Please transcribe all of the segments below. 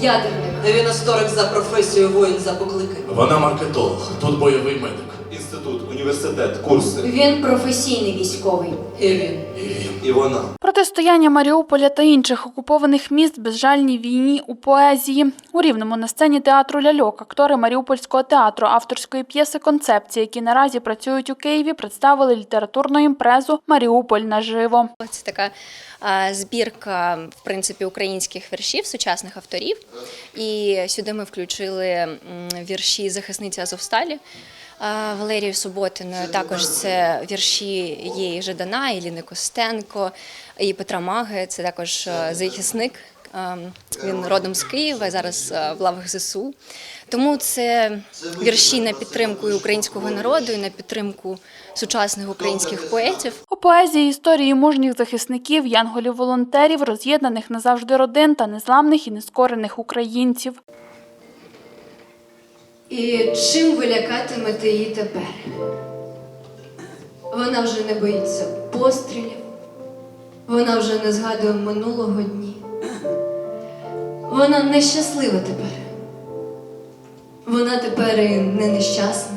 ядерник. Він історик за професією, воїн за покликанням. Вона маркетолог, тут бойовий медик. Інститут, університет, курси. Він професійний військовий. І він. І він. І вона. Протистояння Маріуполя та інших окупованих міст безжальній війні у поезії. У рівному на сцені театру ляльок актори Маріупольського театру авторської п'єси Концепції, які наразі працюють у Києві, представили літературну імпрезу Маріуполь наживо. Це така збірка, в принципі, українських віршів сучасних авторів. І сюди ми включили вірші захисниці Азовсталі. А, Валерії Суботиної також це вірші є і Жадана, і Ліни Костенко, і Петра Маги. Це також е, захисник. Ем, Він родом з Києва, зараз е, в лавах ЗСУ. Тому це вірші на підтримку українського народу, і на підтримку сучасних українських поетів. У поезії історії мужніх захисників, янголів-волонтерів, роз'єднаних назавжди родин та незламних і нескорених українців. І чим ви лякатимете її тепер? Вона вже не боїться пострілів, вона вже не згадує минулого дні. Вона нещаслива тепер. Вона тепер і не нещасна,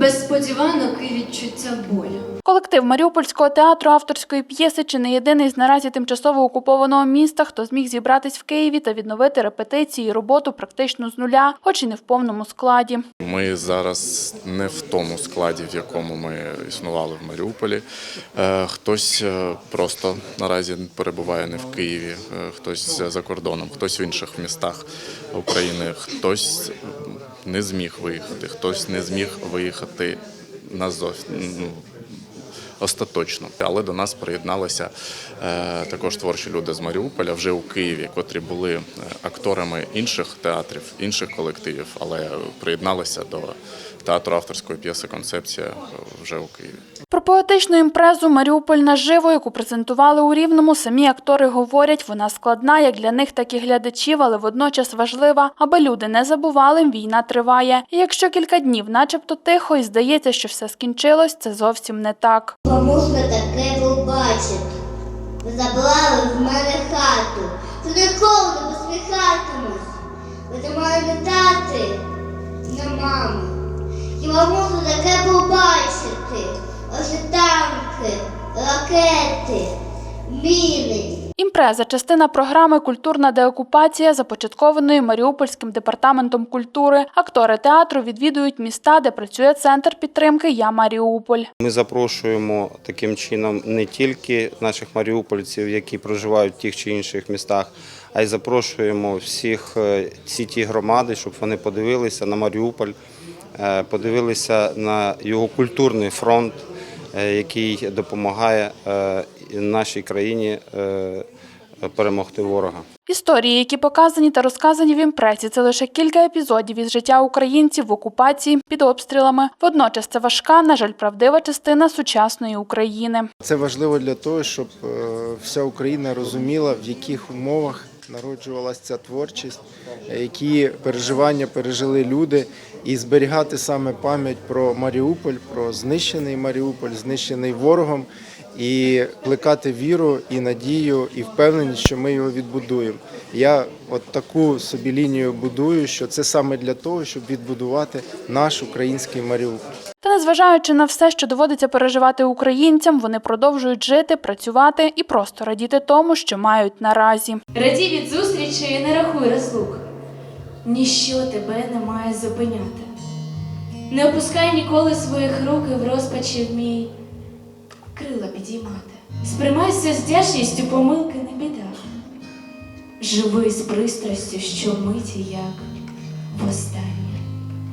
без сподіванок і відчуття болю. Колектив Маріупольського театру авторської п'єси чи не єдиний з наразі тимчасово окупованого міста, хто зміг зібратись в Києві та відновити репетиції і роботу практично з нуля, хоч і не в повному складі. Ми зараз не в тому складі, в якому ми існували в Маріуполі. Е, Хтось е, просто наразі перебуває не в Києві, е, хтось за кордоном, хтось в інших містах України, хтось не зміг виїхати, хтось не зміг виїхати назов. ну, Остаточно, але до нас приєдналися е, також творчі люди з Маріуполя вже у Києві, котрі були е, акторами інших театрів, інших колективів, але приєдналися до театру авторської п'єси Концепція вже у Києві. Про поетичну імпрезу Маріуполь наживо, яку презентували у Рівному, самі актори говорять, вона складна як для них, так і глядачів, але водночас важлива, аби люди не забували, війна триває. І якщо кілька днів, начебто тихо, і здається, що все скінчилось, це зовсім не так. Можна таке побачити. Ви забрали в мене хату. То ніколи не посміхатимусь. Ви до мене не тати, не мами. Хіба можна таке побачити? Ось ракети, міни. Імпреза частина програми Культурна деокупація, започаткованої Маріупольським департаментом культури. Актори театру відвідують міста, де працює центр підтримки Я Маріуполь. Ми запрошуємо таким чином не тільки наших маріупольців, які проживають в тих чи інших містах, а й запрошуємо всіх е, ці ті громади, щоб вони подивилися на Маріуполь, е, подивилися на його культурний фронт, е, який допомагає нашій країні е, перемогти ворога. Історії, які показані та розказані в імпресі, це лише кілька епізодів із життя українців в окупації під обстрілами. Водночас це важка, на жаль, правдива частина сучасної України. Це важливо для того, щоб е, вся Україна розуміла, в яких умовах народжувалася ця творчість, е, які переживання пережили люди, і зберігати саме пам'ять про Маріуполь, про знищений Маріуполь, знищений ворогом, і плекати віру і надію, і впевненість, що ми його відбудуємо. Я от таку собі лінію будую, що це саме для того, щоб відбудувати наш український Маріуполь. Та незважаючи на все, що доводиться переживати українцям, вони продовжують жити, працювати і просто радіти тому, що мають наразі. Радій від зустрічі і не рахуй розлук. Ніщо тебе не має зупиняти. Не опускай ніколи своїх рук і в розпачі вмій крила підіймати. Сприймайся з вдячністю помилки не біда. Живи з пристрастю, що миті як востаннє.